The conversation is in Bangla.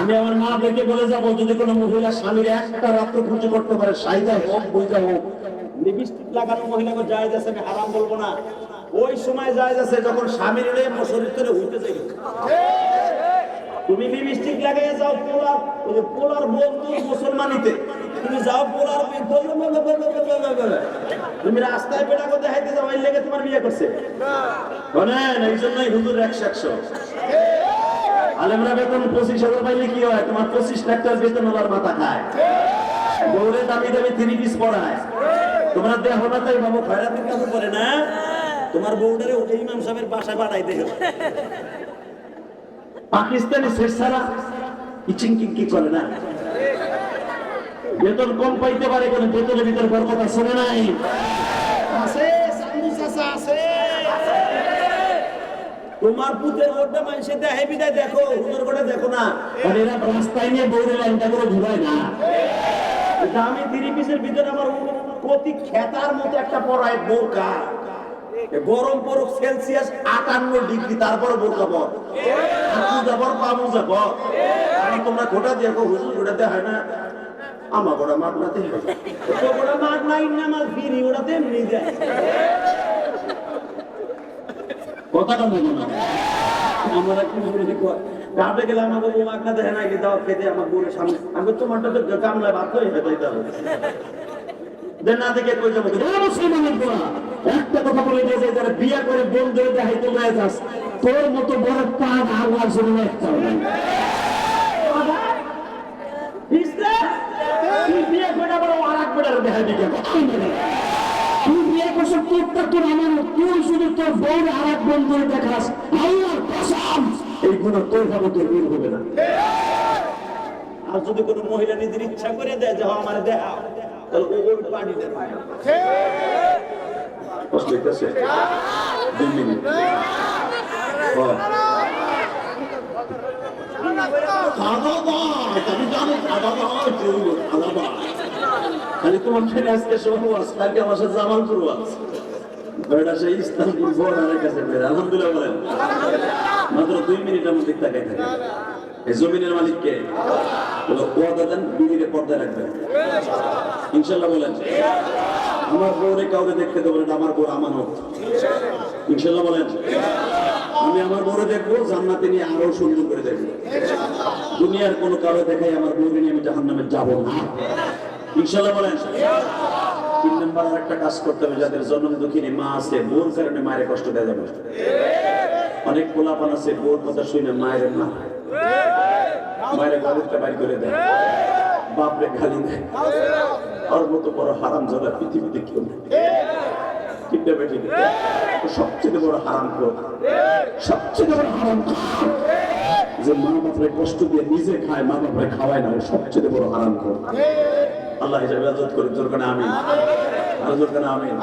আমি আমার মা দেখে বলে যাব, যদি কোনো মহিলা স্বামীর একটা রাত্র খুঁজে করতে পারে সাইদা হোক বইটা হোক, লিপস্টিক লাগানো মহিলাকে যাচ্ছে, আমি হারাম বলব না। ওই সময় যাচ্ছে, যখন স্বামীর হইতে তুমি লিপস্টিক লাগাইয়া যাও পোলার পোলার বন্ধু মুসলমানিতে। তুমি যাও পোলার। তুমি রাস্তায় পেটা করে দেখাইতে যাও এই লেগে তোমার বিয়ে করছে। শোনেন এই জন্যই হুজুর একশো একশো। আলেমরা বেতন পঁচিশ হাজার পাইলে কি হয়? তোমার পঁচিশ লাখ টাকার বেতন ওনার মাথা খায়। গৌরে দামি দামি থ্রি পিস পড়ায়। তোমরা দেখো না তাই বাবু, খয়রাতের কাছে পড়ে না? তোমার বউটারে ওই ইমাম সাহেবের বাসায় পাঠাই দেখো পাকিস্তানি শেষ ছাড়া ইচিং কিং কি করে না? বেতন কম পাইতে পারে কিন্তু বেতনের ভিতরে বরকত আছে নাই? আছে সামু চাচা আছে। তোমার পুতের ওটা মানুষের দেহে বিদায় দেখো হুজুর করে দেখো না। আর এরা রাস্তায় নিয়ে বউরে লাইনটা করে ঘুরায় না। থ্রি পিসের ভিতরে আমার প্রতি খেতার মতো একটা পড়ায় বোরকা। গরম পড়ুক সেলসিয়াস আটান্ন ডিগ্রি তারপরে বোরকা পর। যাবর পামু যাব আর তোমরা গোটা দেখো হুজুর গোটাতে হয় না। আমার গোটা মাঠ নাতে গোটা মাঠ নাই না আমার ওটাতে এমনি যায়। কথাটা বলো না। আমরা কি বলি কাপড়ে গেলে আমার বউ মাক না দেখে না দাও, খেতে আমার বউরের সামনে। আমি তোমারটা তো গামলায় ভাত হয়ে দিতে হবে। যে বিয়া করে আবার আর এক তোরটা তোর আমার তুই শুধু তোর বউর আর এক বন্ধুরে দেখাস। আল্লাহর কসম। এই গুণ তোর ভাবে তোর বের হবে না। আর যদি কোনো মহিলা নিজের ইচ্ছা করে দেয় যে আমার দেখা তাহলে ও ওর পানি দেবে কষ্ট হইতেছে দুই মিনিট বল। তুমি জানো খাওয়া দাওয়া, তোমার ফেরে আজকে আমার সাথে জামালপুর আছে। এটা সেই বের আলহামদুলিল্লাহ বলেন। মাত্র দুই তাকাই থাকে। এই জমিনের দেন বিবিরে পর্দায় রাখবেন। ইনশাল্লাহ বলেন। আমার বউরে কাউরে দেখতে আমার বউ আমানত। ইনশাল্লাহ বলেন। আমি আমার বউরে দেখব, জান্নাতে নিয়ে আরও সুন্দর করে দেখব। দুনিয়ার কোনো কারও দেখাই আমার বউরে নিয়ে আমি যাব না। ইনশাল্লাহ তিন নম্বর একটা কাজ করতে হবে, যাদের জন্ম মা আছে, বোর মায়ের কষ্ট। অনেক আছে, বোর শুনে মায়ের মায়ের দেয় বাপরে গালি দেয় বড় হারাম? সবচেয়ে বড় হারাম সবচেয়ে বড় হারাম। যে মা বাপরে কষ্ট দিয়ে নিজে খায় মা বাপরে খাওয়ায় না সবচেয়ে বড় হারাম করে আল্লাহ হিসাবে আজত করে করে আমিন।